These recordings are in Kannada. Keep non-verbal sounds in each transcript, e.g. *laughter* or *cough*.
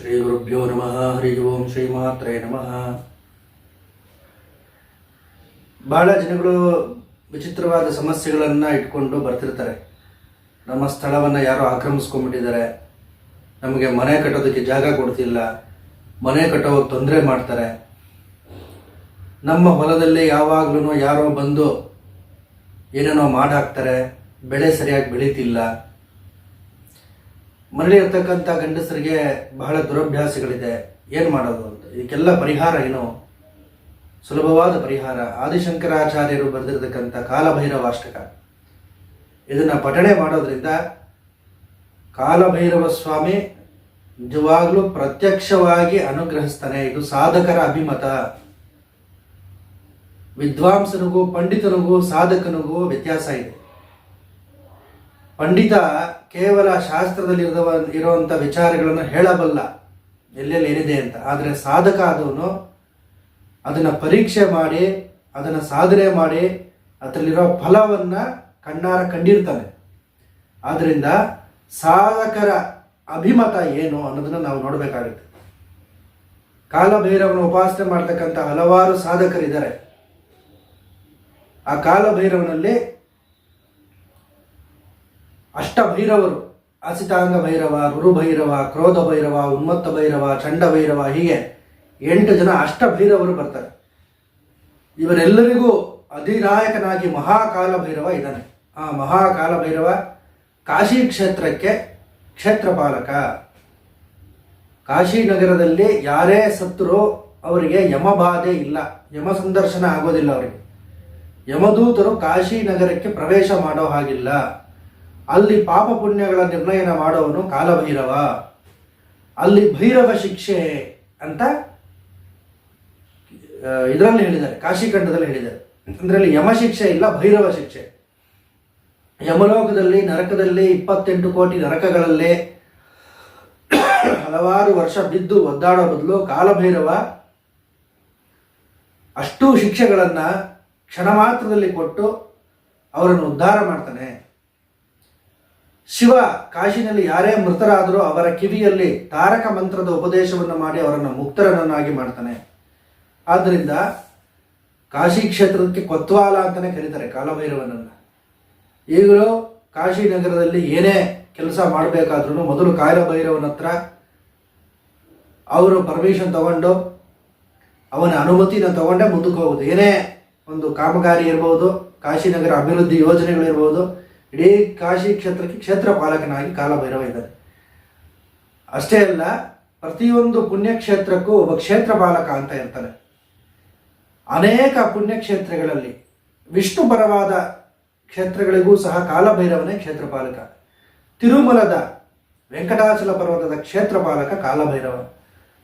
ಶ್ರೀ ಗುರುಭ್ಯೋ ನಮಃ ಹರಿ ಓಂ ಶ್ರೀ ಮಾತ್ರೇ ನಮಃ. ಬಹಳ ಜನಗಳು ವಿಚಿತ್ರವಾದ ಸಮಸ್ಯೆಗಳನ್ನು ಇಟ್ಕೊಂಡು ಬರ್ತಿರ್ತಾರೆ. ನಮ್ಮ ಸ್ಥಳವನ್ನು ಯಾರೋ ಆಕ್ರಮಿಸ್ಕೊಂಡ್ಬಿಟ್ಟಿದ್ದಾರೆ. ನಮಗೆ ಮನೆ ಕಟ್ಟೋದಕ್ಕೆ ಜಾಗ ಕೊಡ್ತಿಲ್ಲ. ಮನೆ ಕಟ್ಟೋ ತೊಂದರೆ ಮಾಡ್ತಾರೆ. ನಮ್ಮ ಹೊಲದಲ್ಲಿ ಯಾವಾಗ್ಲೂ ಯಾರೋ ಬಂದು ಏನೇನೋ ಮಾಡಾಕ್ತಾರೆ. ಬೆಳೆ ಸರಿಯಾಗಿ ಬೆಳೀತಿಲ್ಲ. ಮನೇಲಿ ಇರ್ತಕ್ಕಂಥ ಗಂಡಸರಿಗೆ ಬಹಳ ದುರಭ್ಯಾಸಗಳಿದೆ. ಏನು ಮಾಡೋದು ಅಂತ. ಇದಕ್ಕೆಲ್ಲ ಪರಿಹಾರ ಏನು? ಸುಲಭವಾದ ಪರಿಹಾರ. ಆದಿಶಂಕರಾಚಾರ್ಯರು ಬರೆದಿರತಕ್ಕಂಥ ಕಾಲಭೈರವಾಷ್ಟಕ. ಇದನ್ನು ಪಠಣೆ ಮಾಡೋದ್ರಿಂದ ಕಾಲಭೈರವ ಸ್ವಾಮಿ ನಿಜವಾಗಲೂ ಪ್ರತ್ಯಕ್ಷವಾಗಿ ಅನುಗ್ರಹಿಸ್ತಾನೆ. ಇದು ಸಾಧಕರ ಅಭಿಮತ. ವಿದ್ವಾಂಸನಿಗೂ, ಪಂಡಿತನಿಗೂ, ಸಾಧಕನಿಗೂ ವ್ಯತ್ಯಾಸ ಇದೆ. ಪಂಡಿತ ಕೇವಲ ಶಾಸ್ತ್ರದಲ್ಲಿ ಇರುವ ಇರುವಂಥ ವಿಚಾರಗಳನ್ನು ಹೇಳಬಲ್ಲ ಎಲ್ಲೆಲ್ಲಿ ಏನಿದೆ ಅಂತ. ಆದರೆ ಸಾಧಕ ಆದವನು ಅದನ್ನು ಪರೀಕ್ಷೆ ಮಾಡಿ, ಅದನ್ನು ಸಾಧನೆ ಮಾಡಿ ಅದರಲ್ಲಿರೋ ಫಲವನ್ನು ಕಣ್ಣಾರ ಕಂಡಿರ್ತಾನೆ. ಆದ್ದರಿಂದ ಸಾಧಕರ ಅಭಿಮತ ಏನು ಅನ್ನೋದನ್ನು ನಾವು ನೋಡಬೇಕಾಗುತ್ತೆ. ಕಾಲಭೈರವನ ಉಪಾಸನೆ ಮಾಡ್ತಕ್ಕಂಥ ಹಲವಾರು ಸಾಧಕರಿದ್ದಾರೆ. ಆ ಕಾಲಭೈರವನಲ್ಲಿ ಅಷ್ಟಭೈರವರು. ಅಸಿತಾಂಗ ಭೈರವ ಗುರುಭೈರವ ಕ್ರೋಧ ಭೈರವ ಉನ್ಮತ್ತ ಭೈರವ ಚಂಡ ಭೈರವ ಹೀಗೆ ಎಂಟು ಜನ ಅಷ್ಟಭೈರವರು ಬರ್ತಾರೆ. ಇವರೆಲ್ಲರಿಗೂ ಅಧಿನಾಯಕನಾಗಿ ಮಹಾಕಾಲ ಭೈರವ ಇದ್ದಾನೆ. ಆ ಮಹಾಕಾಲ ಭೈರವ ಕಾಶಿ ಕ್ಷೇತ್ರಕ್ಕೆ ಕ್ಷೇತ್ರಪಾಲಕ. ಕಾಶಿ ನಗರದಲ್ಲಿ ಯಾರೇ ಸತ್ತರೂ ಅವರಿಗೆ ಯಮಬಾಧೆ ಇಲ್ಲ. ಯಮ ಸಂದರ್ಶನ ಆಗೋದಿಲ್ಲ ಅವರಿಗೆ. ಯಮದೂತರು ಕಾಶಿ ನಗರಕ್ಕೆ ಪ್ರವೇಶ ಮಾಡೋ ಹಾಗಿಲ್ಲ. ಅಲ್ಲಿ ಪಾಪ ಪುಣ್ಯಗಳ ನಿರ್ಣಯನ ಮಾಡೋವನು ಕಾಲಭೈರವ. ಅಲ್ಲಿ ಭೈರವ ಶಿಕ್ಷೆ ಅಂತ ಇದರಲ್ಲಿ ಹೇಳಿದ್ದಾರೆ ಕಾಶಿಖಂಡದಲ್ಲಿ ಹೇಳಿದ್ದಾರೆ. ಅಂದ್ರೆ ಅಲ್ಲಿ ಯಮ ಶಿಕ್ಷೆ ಇಲ್ಲ, ಭೈರವ ಶಿಕ್ಷೆ. ಯಮಲೋಕದಲ್ಲಿ, ನರಕದಲ್ಲಿ, ಇಪ್ಪತ್ತೆಂಟು ಕೋಟಿ ನರಕಗಳಲ್ಲಿ ಹಲವಾರು ವರ್ಷ ಬಿದ್ದು ಒದ್ದಾಡೋ ಬದಲು ಕಾಲಭೈರವ ಅಷ್ಟು ಶಿಕ್ಷೆಗಳನ್ನು ಕ್ಷಣ ಮಾತ್ರದಲ್ಲಿ ಕೊಟ್ಟು ಅವರನ್ನು ಉದ್ಧಾರ ಮಾಡ್ತಾನೆ. ಶಿವ ಕಾಶಿನಲ್ಲಿ ಯಾರೇ ಮೃತರಾದರೂ ಅವರ ಕಿವಿಯಲ್ಲಿ ತಾರಕ ಮಂತ್ರದ ಉಪದೇಶವನ್ನು ಮಾಡಿ ಅವರನ್ನು ಮುಕ್ತರನ್ನಾಗಿ ಮಾಡ್ತಾನೆ. ಆದ್ದರಿಂದ ಕಾಶಿ ಕ್ಷೇತ್ರಕ್ಕೆ ಕೊತ್ವಾಲ ಅಂತಾನೆ ಕರೀತಾರೆ ಕಾಲಭೈರವನನ್ನು. ಈಗಲೂ ಕಾಶಿ ನಗರದಲ್ಲಿ ಏನೇ ಕೆಲಸ ಮಾಡಬೇಕಾದ್ರೂ ಮೊದಲು ಕಾಲಭೈರವನ ಹತ್ರ ಅವರು ಪರ್ಮಿಷನ್ ತಗೊಂಡು ಅವನ ಅನುಮತಿನ ತಗೊಂಡೇ ಮುಂದಕ್ಕೆ ಹೋಗೋದು. ಏನೇ ಒಂದು ಕಾಮಗಾರಿ ಇರ್ಬೋದು ಕಾಶಿನಗರ ಅಭಿವೃದ್ಧಿ ಯೋಜನೆಗಳಿರ್ಬೋದು ಇಡೀ ಕಾಶಿ ಕ್ಷೇತ್ರಕ್ಕೆ ಕ್ಷೇತ್ರ ಪಾಲಕನಾಗಿ ಕಾಲಭೈರವ ಇದ್ದಾರೆ. ಅಷ್ಟೇ ಅಲ್ಲ, ಪ್ರತಿಯೊಂದು ಪುಣ್ಯಕ್ಷೇತ್ರಕ್ಕೂ ಒಬ್ಬ ಕ್ಷೇತ್ರ ಪಾಲಕ ಅಂತ ಇರ್ತಾರೆ. ಅನೇಕ ಪುಣ್ಯಕ್ಷೇತ್ರಗಳಲ್ಲಿ ವಿಷ್ಣು ಪರವಾದ ಕ್ಷೇತ್ರಗಳಿಗೂ ಸಹ ಕಾಲಭೈರವನೇ ಕ್ಷೇತ್ರ ಪಾಲಕ ತಿರುಮಲದ ವೆಂಕಟಾಚಲ ಪರ್ವತದ ಕ್ಷೇತ್ರ ಪಾಲಕ ಕಾಲಭೈರವ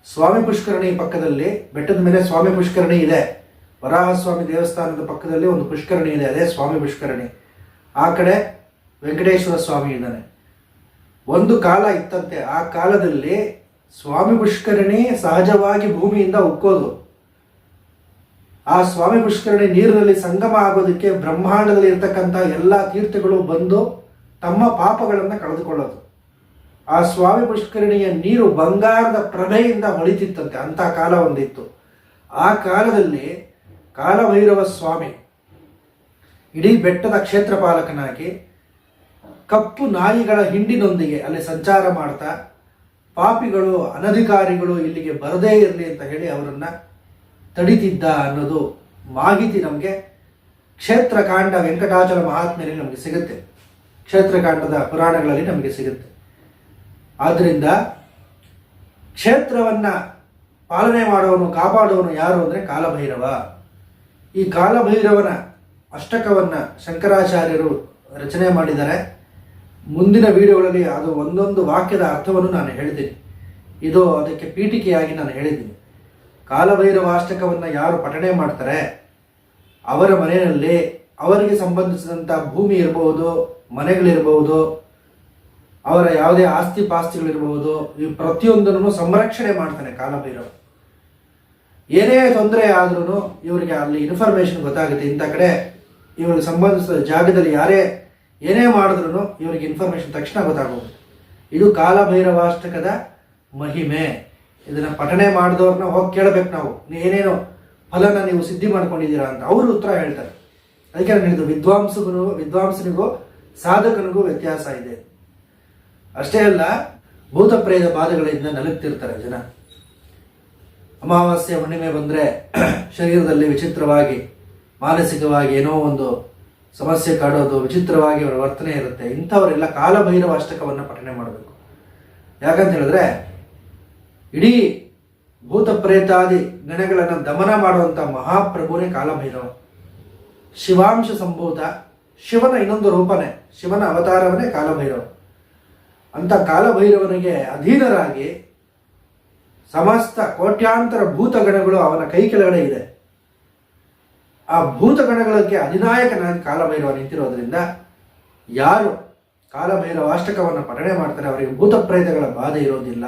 ಸ್ವಾಮಿ ಪುಷ್ಕರಣಿ ಪಕ್ಕದಲ್ಲಿ ಬೆಟ್ಟದ ಮೇಲೆ ಸ್ವಾಮಿ ಪುಷ್ಕರಣಿ ಇದೆ. ವರಾಹಸ್ವಾಮಿ ದೇವಸ್ಥಾನದ ಪಕ್ಕದಲ್ಲಿ ಒಂದು ಪುಷ್ಕರಣಿ ಇದೆ, ಅದೇ ಸ್ವಾಮಿ ಪುಷ್ಕರಣಿ. ಆ ಕಡೆ ವೆಂಕಟೇಶ್ವರ ಸ್ವಾಮಿ ಇದ್ದಾನೆ ಒಂದು ಕಾಲ ಇತ್ತಂತೆ, ಆ ಕಾಲದಲ್ಲಿ ಸ್ವಾಮಿ ಪುಷ್ಕರಣಿ ಸಹಜವಾಗಿ ಭೂಮಿಯಿಂದ ಉಕ್ಕೋದು. ಆ ಸ್ವಾಮಿ ಪುಷ್ಕರಣಿ ನೀರಿನಲ್ಲಿ ಸಂಗಮ ಆಗೋದಕ್ಕೆ ಬ್ರಹ್ಮಾಂಡದಲ್ಲಿ ಇರತಕ್ಕಂಥ ಎಲ್ಲ ತೀರ್ಥಗಳು ಬಂದು ತಮ್ಮ ಪಾಪಗಳನ್ನು ಕಳೆದುಕೊಳ್ಳೋದು. ಆ ಸ್ವಾಮಿ ಪುಷ್ಕರಣಿಯ ನೀರು ಬಂಗಾರದ ಪ್ರಭೆಯಿಂದ ಹೊಳಿತಿತ್ತಂತೆ ಅಂಥ ಕಾಲ ಒಂದಿತ್ತು. ಆ ಕಾಲದಲ್ಲಿ ಕಾಲಭೈರವ ಸ್ವಾಮಿ, ಇಡೀ ಬೆಟ್ಟದ ಕ್ಷೇತ್ರ ಪಾಲಕನಾಗಿ ಕಪ್ಪು ನಾಯಿಗಳ ಹಿಂಡಿನೊಂದಿಗೆ ಅಲ್ಲಿ ಸಂಚಾರ ಮಾಡ್ತಾ ಪಾಪಿಗಳು, ಅನಧಿಕಾರಿಗಳು ಇಲ್ಲಿಗೆ ಬರದೇ ಇರಲಿ ಅಂತ ಹೇಳಿ ಅವರನ್ನ ತಡಿತಿದ್ದ ಅನ್ನೋದು ಮಾಹಿತಿ ನಮಗೆ ಕ್ಷೇತ್ರಕಾಂಡ ವೆಂಕಟಾಚಲ ಮಹಾತ್ಮೆಯಲ್ಲಿ ನಮಗೆ ಸಿಗುತ್ತೆ. ಕ್ಷೇತ್ರಕಾಂಡದ ಪುರಾಣಗಳಲ್ಲಿ ನಮಗೆ ಸಿಗುತ್ತೆ. ಆದ್ದರಿಂದ ಕ್ಷೇತ್ರವನ್ನ ಪಾಲನೆ ಮಾಡೋನು, ಕಾಪಾಡೋನು ಯಾರು ಅಂದರೆ ಕಾಲಭೈರವ. ಈ ಕಾಲಭೈರವನ ಅಷ್ಟಕವನ್ನ ಶಂಕರಾಚಾರ್ಯರು ರಚನೆ ಮಾಡಿದ್ದಾರೆ. ಮುಂದಿನ ವಿಡಿಯೋಗಳಲ್ಲಿ ಅದು ಒಂದೊಂದು ವಾಕ್ಯದ ಅರ್ಥವನ್ನು ನಾನು ಹೇಳಿದ್ದೀನಿ. ಇದು ಅದಕ್ಕೆ ಪೀಠಿಕೆಯಾಗಿ ನಾನು ಹೇಳಿದ್ದೀನಿ. ಕಾಲಭೈರವ ಅಷ್ಟಕವನ್ನು ಯಾರು ಪಠಣೆ ಮಾಡ್ತಾರೆ? ಅವರ ಮನೆಯಲ್ಲಿ ಅವರಿಗೆ ಸಂಬಂಧಿಸಿದಂಥ ಭೂಮಿ ಇರಬಹುದು ಮನೆಗಳಿರಬಹುದು ಅವರ ಯಾವುದೇ ಆಸ್ತಿ ಪಾಸ್ತಿಗಳಿರಬಹುದು ಈ ಪ್ರತಿಯೊಂದನ್ನು ಸಂರಕ್ಷಣೆ ಮಾಡ್ತಾನೆ ಕಾಲಭೈರವ. ಏನೇ ತೊಂದರೆ ಆದ್ರೂ ಇವರಿಗೆ ಅಲ್ಲಿ ಇನ್ಫಾರ್ಮೇಶನ್ ಗೊತ್ತಾಗುತ್ತೆ. ಇಂಥ ಕಡೆ ಇವರಿಗೆ ಸಂಬಂಧಿಸಿದ ಜಾಗದಲ್ಲಿ ಯಾರೇ ಏನೇ ಮಾಡಿದ್ರು ಇವರಿಗೆ ಇನ್ಫಾರ್ಮೇಶನ್ ತಕ್ಷಣ ಗೊತ್ತಾಗೋದು. ಇದು ಕಾಲಭೈರವಾಷ್ಟಕದ ಮಹಿಮೆ. ಇದನ್ನು ಪಠಣೆ ಮಾಡಿದವ್ರನ್ನ ಹೋಗಿ ಕೇಳಬೇಕು ನಾವು. ಏನೇನು ಫಲನ ನೀವು ಸಿದ್ಧಿ ಮಾಡ್ಕೊಂಡಿದ್ದೀರಾ ಅಂತ ಅವರು ಉತ್ತರ ಹೇಳ್ತಾರೆ. ಅದಕ್ಕೆ ನಾನು ಹೇಳಿದ್ದು ವಿದ್ವಾಂಸಗೂ ವಿದ್ವಾಂಸನಿಗೂ ಸಾಧಕನಿಗೂ ವ್ಯತ್ಯಾಸ ಇದೆ. ಅಷ್ಟೇ ಅಲ್ಲ ಭೂತ ಪ್ರೇದ ಬಾಧೆಗಳಿಂದ ನಲುಗ್ತಿರ್ತಾರೆ ಜನ. ಅಮಾವಾಸ್ಯ ಹುಣ್ಣಿಮೆ ಬಂದರೆ *clears throat* ಶರೀರದಲ್ಲಿ ವಿಚಿತ್ರವಾಗಿ, ಮಾನಸಿಕವಾಗಿ ಏನೋ ಒಂದು ಸಮಸ್ಯೆ ಕಾಡೋದು ವಿಚಿತ್ರವಾಗಿ ಅವರ ವರ್ತನೆ ಇರುತ್ತೆ. ಇಂಥವರೆಲ್ಲ ಕಾಲಭೈರವ ಅಷ್ಟಕವನ್ನು ಪಠನೆ ಮಾಡಬೇಕು. ಯಾಕಂತ ಹೇಳಿದ್ರೆ, ಇಡೀ ಭೂತ ಪ್ರೇತಾದಿ ಗಣಗಳನ್ನು ದಮನ ಮಾಡುವಂಥ ಮಹಾಪ್ರಭುನೇ ಕಾಲಭೈರವ. ಶಿವಾಂಶ ಸಂಭೂತ, ಶಿವನ ಇನ್ನೊಂದು ರೂಪನೇ, ಶಿವನ ಅವತಾರವನೇ ಕಾಲಭೈರವ. ಅಂತ ಕಾಲಭೈರವನಿಗೆ ಅಧೀನರಾಗಿ ಸಮಸ್ತ ಕೋಟ್ಯಾಂತರ ಭೂತಗಣಗಳು ಅವನ ಕೈ ಕೆಳಗಡೆ ಇದೆ. ಆ ಭೂತಗಣಗಳಿಗೆ ಅಧಿನಾಯಕನಾಗಿ ಕಾಲಭೈರವ ನಿಂತಿರೋದ್ರಿಂದ ಯಾರು ಕಾಲಭೈರವ ಅಷ್ಟಕವನ್ನು ಪಠಣೆ ಮಾಡ್ತಾರೆ, ಅವರಿಗೆ ಭೂತ ಪ್ರೇತಗಳ ಬಾಧೆ ಇರೋದಿಲ್ಲ.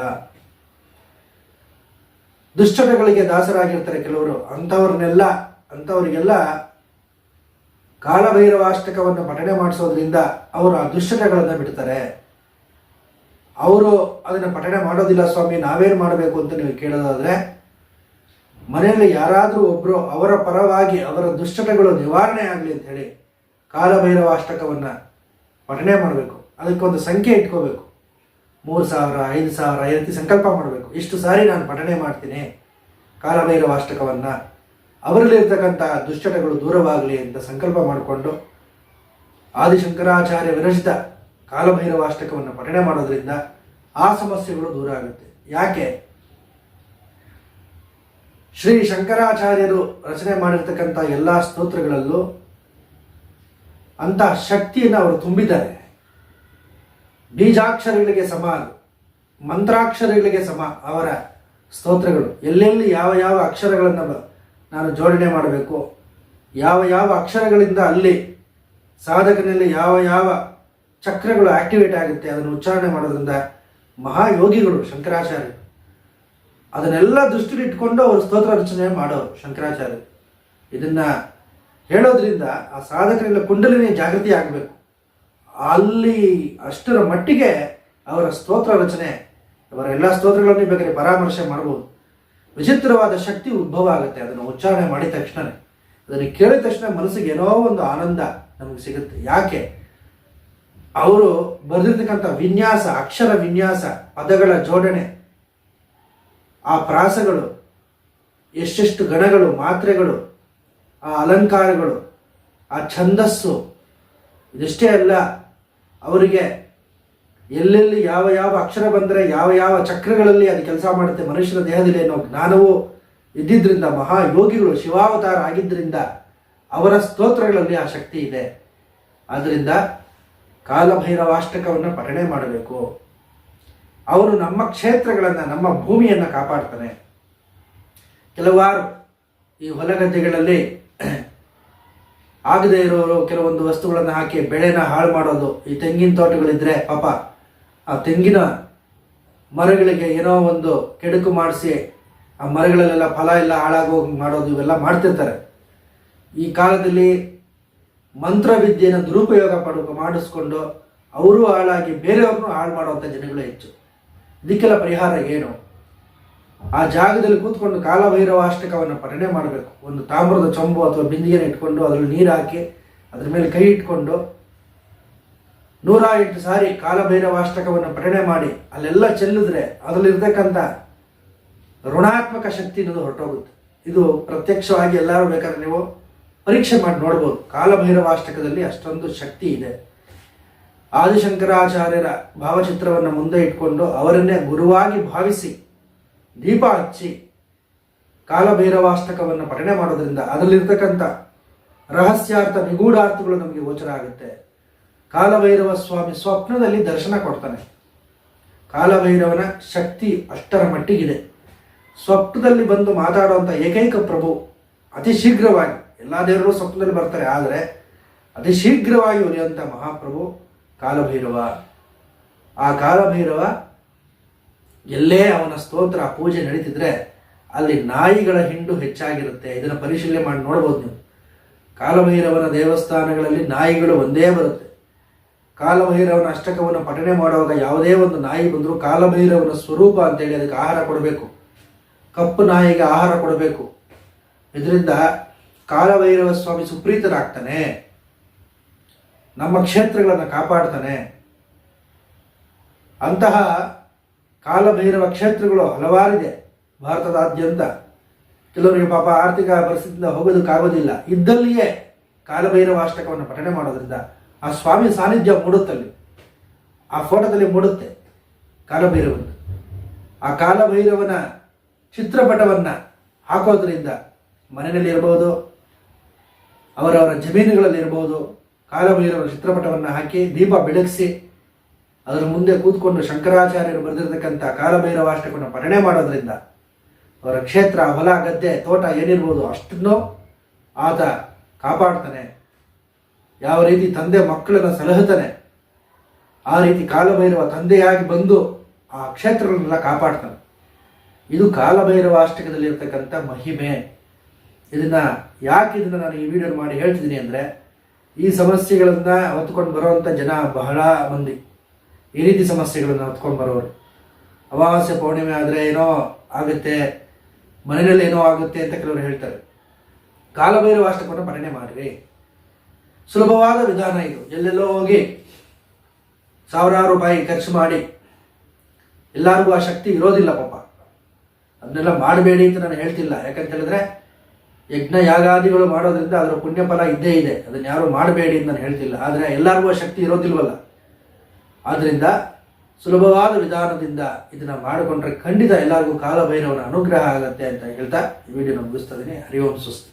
ದುಶ್ಚಟಗಳಿಗೆ ದಾಸರಾಗಿರ್ತಾರೆ ಕೆಲವರು. ಅಂಥವ್ರನ್ನೆಲ್ಲ, ಅಂಥವರಿಗೆಲ್ಲ ಕಾಲಭೈರವಾಷ್ಟಕವನ್ನು ಪಠಣೆ ಮಾಡಿಸೋದ್ರಿಂದ ಅವರು ಆ ದುಶ್ಚಟಗಳನ್ನು ಬಿಡ್ತಾರೆ. ಅವರು ಅದನ್ನು ಪಠಣೆ ಮಾಡೋದಿಲ್ಲ ಸ್ವಾಮಿ, ನಾವೇನು ಮಾಡಬೇಕು ಅಂತ ನೀವು ಕೇಳೋದಾದ್ರೆ ಮನೆಯಲ್ಲಿ ಯಾರಾದರೂ ಒಬ್ಬರು ಅವರ ಪರವಾಗಿ ಅವರ ದುಶ್ಚಟಗಳು ನಿವಾರಣೆ ಆಗಲಿ ಅಂತ ಹೇಳಿ ಕಾಲಭೈರವಾಷ್ಟಕವನ್ನು ಪಠಣೆ ಮಾಡಬೇಕು. ಅದಕ್ಕೊಂದು ಸಂಖ್ಯೆ ಇಟ್ಕೋಬೇಕು. ಮೂರು ಸಾವಿರ, ಐದು ಸಾವಿರ ರೀತಿ ಸಂಕಲ್ಪ ಮಾಡಬೇಕು. ಇಷ್ಟು ಸಾರಿ ನಾನು ಪಠಣೆ ಮಾಡ್ತೀನಿ. ಕಾಲಭೈರವಾಷ್ಟಕವನ್ನು ಅವರಲ್ಲಿರ್ತಕ್ಕಂಥ ದುಶ್ಚಟಗಳು ದೂರವಾಗಲಿ ಅಂತ ಸಂಕಲ್ಪ ಮಾಡಿಕೊಂಡು ಆದಿಶಂಕರಾಚಾರ್ಯ ವಿರಚಿತ ಕಾಲಭೈರವಾಷ್ಟಕವನ್ನು ಪಠಣೆ ಮಾಡೋದ್ರಿಂದ ಆ ಸಮಸ್ಯೆಗಳು ದೂರ ಆಗುತ್ತೆ. ಯಾಕೆ? ಶ್ರೀ ಶಂಕರಾಚಾರ್ಯರು ರಚನೆ ಮಾಡಿರ್ತಕ್ಕಂಥ ಎಲ್ಲ ಸ್ತೋತ್ರಗಳಲ್ಲೂ ಅಂತಹ ಶಕ್ತಿಯನ್ನು ಅವರು ತುಂಬಿದ್ದಾರೆ ಬೀಜಾಕ್ಷರಗಳಿಗೆ ಸಮ. ಮಂತ್ರಾಕ್ಷರಗಳಿಗೆ ಸಮ ಅವರ ಸ್ತೋತ್ರಗಳು ಎಲ್ಲೆಲ್ಲಿ ಯಾವ ಯಾವ ಅಕ್ಷರಗಳನ್ನು ನಾನು ಜೋಡಣೆ ಮಾಡಬೇಕು, ಯಾವ ಯಾವ ಅಕ್ಷರಗಳಿಂದ ಅಲ್ಲಿ ಸಾಧಕನಲ್ಲಿ ಯಾವ ಯಾವ ಚಕ್ರಗಳು ಆಕ್ಟಿವೇಟ್ ಆಗುತ್ತೆ ಅದನ್ನು ಉಚ್ಚಾರಣೆ ಮಾಡೋದ್ರಿಂದ ಮಹಾಯೋಗಿಗಳು ಶಂಕರಾಚಾರ್ಯರು ಅದನ್ನೆಲ್ಲ ದೃಷ್ಟಿಲಿಟ್ಕೊಂಡು ಅವರು ಸ್ತೋತ್ರ ರಚನೆ ಮಾಡೋರು ಶಂಕರಾಚಾರ್ಯರು. ಇದನ್ನ ಹೇಳೋದ್ರಿಂದ ಆ ಸಾಧಕರೆಲ್ಲ ಕುಂಡಲಿನೇ ಜಾಗೃತಿ ಆಗಬೇಕು. ಅಲ್ಲಿ ಅಷ್ಟರ ಮಟ್ಟಿಗೆ ಅವರ ಸ್ತೋತ್ರ ರಚನೆ, ಅವರ ಎಲ್ಲ ಸ್ತೋತ್ರಗಳನ್ನು ಬೇಕಾದ್ರೆ ಪರಾಮರ್ಶೆ ಮಾಡ್ಬೋದು. ವಿಚಿತ್ರವಾದ ಶಕ್ತಿ ಉದ್ಭವ ಆಗುತ್ತೆ, ಅದನ್ನು ಉಚ್ಚಾರಣೆ ಮಾಡಿದ ತಕ್ಷಣನೇ. ಅದನ್ನು ಕೇಳಿದ ತಕ್ಷಣ ಮನಸ್ಸಿಗೆ ಏನೋ ಒಂದು ಆನಂದ ನಮಗೆ ಸಿಗುತ್ತೆ. ಯಾಕೆ? ಅವರು ಬರೆದಿರ್ತಕ್ಕಂಥ ವಿನ್ಯಾಸ, ಅಕ್ಷರ ವಿನ್ಯಾಸ, ಪದಗಳ ಜೋಡಣೆ ಆ ಪ್ರಾಸಗಳು, ಎಷ್ಟೆಷ್ಟು ಗಣಗಳು, ಮಾತ್ರೆಗಳು, ಆ ಅಲಂಕಾರಗಳು, ಆ ಛಂದಸ್ಸು, ಇದಿಷ್ಟೇ ಅಲ್ಲ, ಅವರಿಗೆ ಎಲ್ಲೆಲ್ಲಿ ಯಾವ ಯಾವ ಅಕ್ಷರ ಬಂದರೆ, ಯಾವ ಯಾವ ಚಕ್ರಗಳಲ್ಲಿ ಅದು ಕೆಲಸ ಮಾಡುತ್ತೆ, ಮನುಷ್ಯನ ದೇಹದಲ್ಲಿ ಅನ್ನೋ ಜ್ಞಾನವು ಇದ್ದಿದ್ದರಿಂದ ಮಹಾಯೋಗಿಗಳು ಶಿವಾವತಾರ ಆಗಿದ್ದರಿಂದ ಅವರ ಸ್ತೋತ್ರಗಳಲ್ಲಿ ಆ ಶಕ್ತಿ ಇದೆ. ಆದ್ದರಿಂದ ಕಾಲಭೈರವಾಷ್ಟಕವನ್ನು ಪಠಣೆ ಮಾಡಬೇಕು. ಅವನು ನಮ್ಮ ಕ್ಷೇತ್ರಗಳನ್ನು, ನಮ್ಮ ಭೂಮಿಯನ್ನು ಕಾಪಾಡ್ತಾನೆ ಕೆಲವಾರು ಈ ಹೊಲಗದ್ದೆಗಳಲ್ಲಿ ಆಗದೇ ಇರೋರು ಕೆಲವೊಂದು ವಸ್ತುಗಳನ್ನು ಹಾಕಿ ಬೆಳೆನ ಹಾಳು ಮಾಡೋದು, ಈ ತೆಂಗಿನ ತೋಟಗಳಿದ್ರೆ ಪಾಪ ಆ ತೆಂಗಿನ ಮರಗಳಿಗೆ ಏನೋ ಒಂದು ಕೆಡುಕು ಮಾಡಿಸಿ ಆ ಮರಗಳಲ್ಲೆಲ್ಲ ಫಲ ಎಲ್ಲ ಹಾಳಾಗೋಗಿ ಮಾಡೋದು ಇವೆಲ್ಲ ಮಾಡ್ತಿರ್ತಾರೆ. ಈ ಕಾಲದಲ್ಲಿ ಮಂತ್ರವಿದ್ಯೆಯನ್ನು ದುರುಪಯೋಗ ಪಡ ಮಾಡಿಸ್ಕೊಂಡು ಅವರು ಹಾಳಾಗಿ ಬೇರೆಯವ್ರನ್ನೂ ಹಾಳು ಮಾಡುವಂಥ ಜನಗಳು ಹೆಚ್ಚು. ಇದಕ್ಕೆಲ್ಲ ಪರಿಹಾರ ಏನು? ಆ ಜಾಗದಲ್ಲಿ ಕೂತ್ಕೊಂಡು ಕಾಲಭೈರವ ಅಷ್ಟಕವನ್ನು ಪಠಣೆ ಮಾಡಬೇಕು. ಒಂದು ತಾಮ್ರದ ಚೊಂಬು ಅಥವಾ ಬಿಂದಿಗೆನ ಇಟ್ಕೊಂಡು ಅದರಲ್ಲಿ ನೀರು ಹಾಕಿ ಅದ್ರ ಮೇಲೆ ಕೈ ಇಟ್ಕೊಂಡು ನೂರ ಎಂಟು ಸಾರಿ ಕಾಲಭೈರವ ಅಷ್ಟಕವನ್ನು ಪಠಣೆ ಮಾಡಿ ಅಲ್ಲೆಲ್ಲ ಚೆಲ್ಲಿದ್ರೆ ಅದರಲ್ಲಿರ್ತಕ್ಕಂಥ ಋಣಾತ್ಮಕ ಶಕ್ತಿ ಅನ್ನೋದು ಹೊರಟೋಗುತ್ತೆ. ಇದು ಪ್ರತ್ಯಕ್ಷವಾಗಿ ಎಲ್ಲರೂ ಬೇಕಾದ್ರೆ ನೀವು ಪರೀಕ್ಷೆ ಮಾಡಿ ನೋಡ್ಬೋದು. ಕಾಲಭೈರವಾಷ್ಟಕದಲ್ಲಿ ಅಷ್ಟೊಂದು ಶಕ್ತಿ ಇದೆ. ಆದಿಶಂಕರಾಚಾರ್ಯರ ಭಾವಚಿತ್ರವನ್ನು ಮುಂದೆ ಇಟ್ಕೊಂಡು ಅವರನ್ನೇ ಗುರುವಾಗಿ ಭಾವಿಸಿ, ದೀಪ ಹಚ್ಚಿ ಕಾಲಭೈರವಾಸ್ತಕವನ್ನು ಪಠಣೆ ಮಾಡೋದ್ರಿಂದ ಅದರಲ್ಲಿರ್ತಕ್ಕಂಥ ರಹಸ್ಯಾರ್ಥ ನಿಗೂಢಾರ್ಥಗಳು ನಮಗೆ ಗೋಚರ ಆಗುತ್ತೆ. ಕಾಲಭೈರವ ಸ್ವಾಮಿ ಸ್ವಪ್ನದಲ್ಲಿ ದರ್ಶನ ಕೊಡ್ತಾನೆ. ಕಾಲಭೈರವನ ಶಕ್ತಿ ಅಷ್ಟರ ಮಟ್ಟಿಗಿದೆ. ಸ್ವಪ್ನದಲ್ಲಿ ಬಂದು ಮಾತಾಡುವಂಥ ಏಕೈಕ ಪ್ರಭು ಅತಿ ಶೀಘ್ರವಾಗಿ, ಎಲ್ಲ ದೇವರು ಸ್ವಪ್ನದಲ್ಲಿ ಬರ್ತಾರೆ, ಆದರೆ ಅತಿ ಶೀಘ್ರವಾಗಿ ಉಳಿಯುವಂಥ ಮಹಾಪ್ರಭು ಕಾಲಭೈರವ. ಆ ಕಾಲಭೈರವ ಎಲ್ಲೇ ಅವನ ಸ್ತೋತ್ರ, ಪೂಜೆ ನಡೀತಿದ್ರೆ ಅಲ್ಲಿ ನಾಯಿಗಳ ಹಿಂಡು ಹೆಚ್ಚಾಗಿರುತ್ತೆ. ಇದನ್ನು ಪರಿಶೀಲನೆ ಮಾಡಿ ನೋಡ್ಬೋದು ನೀವು. ಕಾಲಭೈರವನ ದೇವಸ್ಥಾನಗಳಲ್ಲಿ ನಾಯಿಗಳು ಒಂದೇ ಬರುತ್ತೆ. ಕಾಲಭೈರವನ ಅಷ್ಟಕವನ್ನು ಪಠನೆ ಮಾಡುವಾಗ ಯಾವುದೇ ಒಂದು ನಾಯಿ ಬಂದರೂ ಕಾಲಭೈರವನ ಸ್ವರೂಪ ಅಂತೇಳಿ ಅದಕ್ಕೆ ಆಹಾರ ಕೊಡಬೇಕು. ಕಪ್ಪು ನಾಯಿಗೆ ಆಹಾರ ಕೊಡಬೇಕು. ಇದರಿಂದ ಕಾಲಭೈರವ ಸ್ವಾಮಿ ಸುಪ್ರೀತನಾಗ್ತಾನೆ. ನಮ್ಮ ಕ್ಷೇತ್ರಗಳನ್ನು ಕಾಪಾಡ್ತಾನೆ. ಅಂತಹ ಕಾಲಭೈರವ ಕ್ಷೇತ್ರಗಳು ಹಲವಾರಿದೆ ಭಾರತದಾದ್ಯಂತ. ಕೆಲವರಿಗೆ ಪಾಪ ಆರ್ಥಿಕ ಪರಿಸ್ಥಿತಿಯಿಂದ ಹೋಗೋದಕ್ಕಾಗೋದಿಲ್ಲ ಇದ್ದಲ್ಲಿಯೇ ಕಾಲಭೈರವ ಅಷ್ಟಕವನ್ನು ಪಠಣೆ ಮಾಡೋದ್ರಿಂದ ಆ ಸ್ವಾಮಿ ಸಾನ್ನಿಧ್ಯ ಮೂಡುತ್ತಲ್ಲಿ. ಆ ಫೋಟೋದಲ್ಲಿ ಮೂಡುತ್ತೆ ಕಾಲಭೈರವನ. ಆ ಕಾಲಭೈರವನ ಚಿತ್ರಪಟವನ್ನು ಹಾಕೋದ್ರಿಂದ ಮನೆಯಲ್ಲಿ ಇರ್ಬೋದು ಅವರವರ ಜಮೀನುಗಳಲ್ಲಿ ಇರ್ಬೋದು ಕಾಲಭೈರವರ ಚಿತ್ರಪಟವನ್ನು ಹಾಕಿ ದೀಪ ಬೆಳಗಿಸಿ ಅದರ ಮುಂದೆ ಕೂತ್ಕೊಂಡು ಶಂಕರಾಚಾರ್ಯರು ಬರೆದಿರತಕ್ಕಂಥ ಕಾಲಭೈರವಾಷ್ಟಕವನ್ನು ಪಠಣೆ ಮಾಡೋದ್ರಿಂದ ಅವರ ಕ್ಷೇತ್ರ, ಹೊಲ, ಗದ್ದೆ, ತೋಟ ಏನಿರ್ಬೋದು ಅಷ್ಟನ್ನು ಆತ ಕಾಪಾಡ್ತಾನೆ. ಯಾವ ರೀತಿ ತಂದೆ ಮಕ್ಕಳನ್ನು ಸಲಹುತ್ತಾನೆ, ಆ ರೀತಿ ಕಾಲಭೈರವ ತಂದೆಯಾಗಿ ಬಂದು ಆ ಕ್ಷೇತ್ರಗಳನ್ನೆಲ್ಲ ಕಾಪಾಡ್ತಾನೆ. ಇದು ಕಾಲಭೈರವ ಅಷ್ಟಕದಲ್ಲಿರ್ತಕ್ಕಂಥ ಮಹಿಮೆ. ಇದನ್ನ ಯಾಕೆ ಇದನ್ನ ನಾನು ಈ ವಿಡಿಯೋ ಮಾಡಿ ಹೇಳ್ತಿದ್ದೀನಿ ಅಂದರೆ ಈ ಸಮಸ್ಯೆಗಳನ್ನು ಹೊತ್ಕೊಂಡು ಬರುವಂಥ ಜನ ಬಹಳ ಮಂದಿ. ಈ ರೀತಿ ಸಮಸ್ಯೆಗಳನ್ನು ಹೊತ್ಕೊಂಡು ಬರೋರು. ಅಮಾವಾಸ್ಯ ಪೌರ್ಣಿಮೆ ಆದರೆ ಏನೋ ಆಗುತ್ತೆ, ಮನೆಯಲ್ಲಿ ಏನೋ ಆಗುತ್ತೆ ಅಂತ ಕೆಲವರು ಹೇಳ್ತಾರೆ. ಕಾಲಭೈರವ ಅಷ್ಟಕವನ್ನು ಪಠಣೆ ಮಾಡಿರಿ. ಸುಲಭವಾದ ವಿಧಾನ ಇದು. ಎಲ್ಲೆಲ್ಲೋ ಹೋಗಿ ಸಾವಿರಾರು ರೂಪಾಯಿ ಖರ್ಚು ಮಾಡಿ ಎಲ್ಲರಿಗೂ ಆ ಶಕ್ತಿ ಇರೋದಿಲ್ಲ ಪಾಪ. ಅದನ್ನೆಲ್ಲ ಮಾಡಬೇಡಿ ಅಂತ ನಾನು ಹೇಳ್ತಿಲ್ಲ. ಯಾಕಂತ ಹೇಳಿದ್ರೆ ಯಜ್ಞ ಯಾಗಾದಿಗಳು ಮಾಡೋದ್ರಿಂದ ಅದರ ಪುಣ್ಯ ಫಲ ಇದ್ದೇ ಇದೆ. ಅದನ್ನ ಯಾರು ಮಾಡಬೇಡಿ ಅಂತ ನಾನು ಹೇಳ್ತಿಲ್ಲ. ಆದರೆ ಎಲ್ಲರಿಗೂ ಶಕ್ತಿ ಇರೋದಿಲ್ವಲ್ಲ? ಆದ್ದರಿಂದ ಸುಲಭವಾದ ವಿಧಾನದಿಂದ ಇದನ್ನ ಮಾಡಿಕೊಂಡ್ರೆ ಖಂಡಿತ ಎಲ್ಲರಿಗೂ ಕಾಲಭೈರವನ ಅನುಗ್ರಹ ಆಗತ್ತೆ ಅಂತ ಹೇಳ್ತಾ ಈ ವಿಡಿಯೋನ ಮುಗಿಸ್ತಾ ಇದ್ದೀನಿ ಹರಿ ಓಂ ಸುಸ್ತಿ.